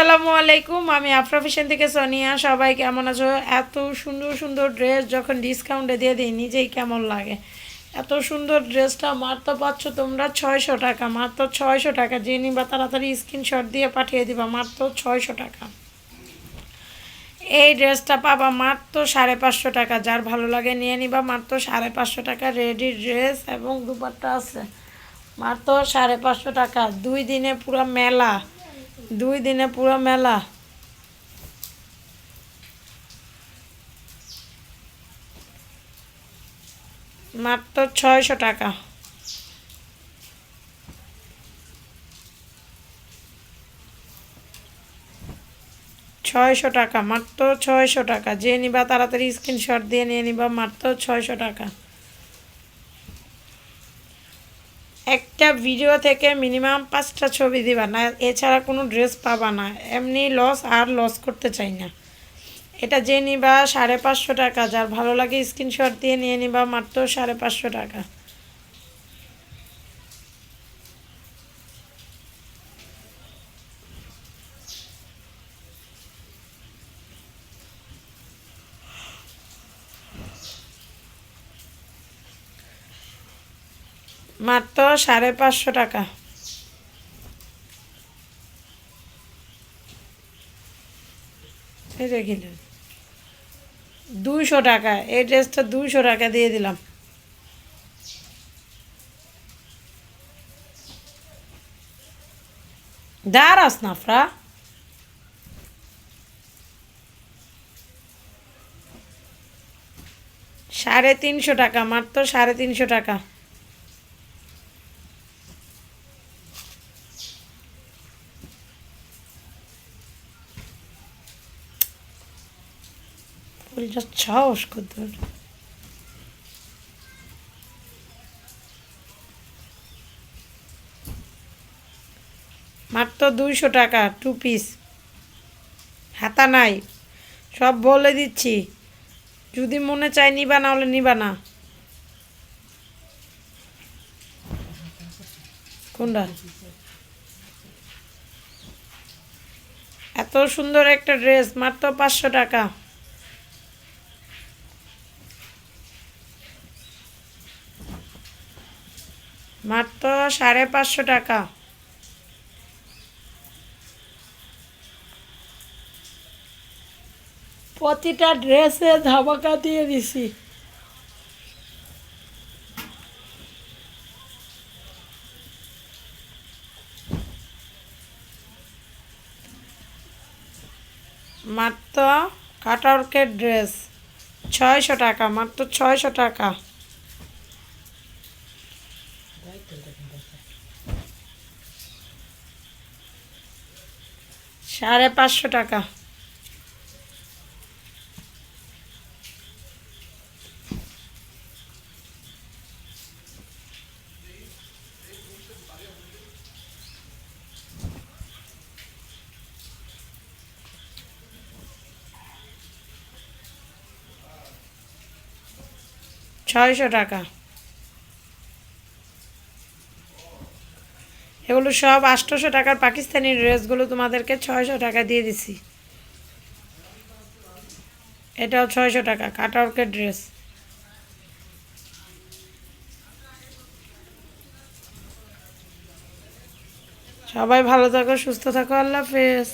আসসালামু আলাইকুম, আমি আফরা ফ্যাশন থেকে সোনিয়া। সবাই কেমন আছো? এত সুন্দর সুন্দর ড্রেস যখন ডিসকাউন্টে দিয়ে দিই, নিজেই কেমন লাগে। এত সুন্দর ড্রেসটা মাত্র পাচ্ছ তোমরা ছয়শো টাকা মাত্র ছয়শো টাকা। যে নিবা তাড়াতাড়ি স্ক্রিনশট দিয়ে পাঠিয়ে দিবা মাত্র ছয়শো টাকা। এই ড্রেসটা পাবা মাত্র সাড়ে পাঁচশো টাকা, যার ভালো লাগে নিয়ে নিবা মাত্র সাড়ে পাঁচশো টাকা রেডি ড্রেস এবং দুপাট্টা আছে। মাত্র সাড়ে পাঁচশো টাকা, দুই দিনে পুরো মেলা। দুই দিনে পুরো মেলা। মাত্র ছয়শো টাকা। ছয়শো টাকা, মাত্র ছয়শো টাকা। যে নিবা তাড়াতাড়ি স্ক্রিনশট দিয়ে নিয়ে নিবা, মাত্র ছয়শো টাকা। একটা ভিডিও থেকে মিনিমাম পাঁচটা ছবি দিবা না, এছাড়া কোনো ড্রেস পাবা না। এমনি লস আর লস করতে চাই না। এটা যে নিবা সাড়ে পাঁচশো টাকা, যার ভালো লাগে স্ক্রিনশট দিয়ে নিয়ে নিবা মাত্র সাড়ে পাঁচশো টাকা। মাত্র সাড়ে পাঁচশো টাকা। দুইশো টাকা, এই ড্রেসটা দুইশো টাকা দিয়ে দিলাম। দাঁড়াস না সাড়ে তিনশো টাকা, মাত্র সাড়ে তিনশো টাকা। ফুলটা সাহস কত মাত্র দুইশো টাকা টু পিস হাতা নাই। সব বলে দিচ্ছি। যদি মনে চায় নিবা না হলে নিবা না। কোনটা? এত সুন্দর একটা ড্রেস মাত্র পাঁচশো টাকা। মাত্র সাড়ে পাঁচশো টাকা। প্রতিটা ড্রেসে ধামাকা দিয়ে দিছি। মাত্র কাটারকের ড্রেস ছয়শো টাকা মাত্র ছয়শো টাকা। সাড়ে পাঁচশো টাকা। ছয়শো টাকা। এগুলো সব আটশোশো টাকার পাকিস্তানি ড্রেসগুলো তোমাদেরকে ছয়শো টাকা দিয়ে দিছি। এটাও ছয়শো টাকা, কাটাওয়ার্কের ড্রেস। সবাই ভালো থাকো, সুস্থ থাকো, আল্লাহ হাফেজ।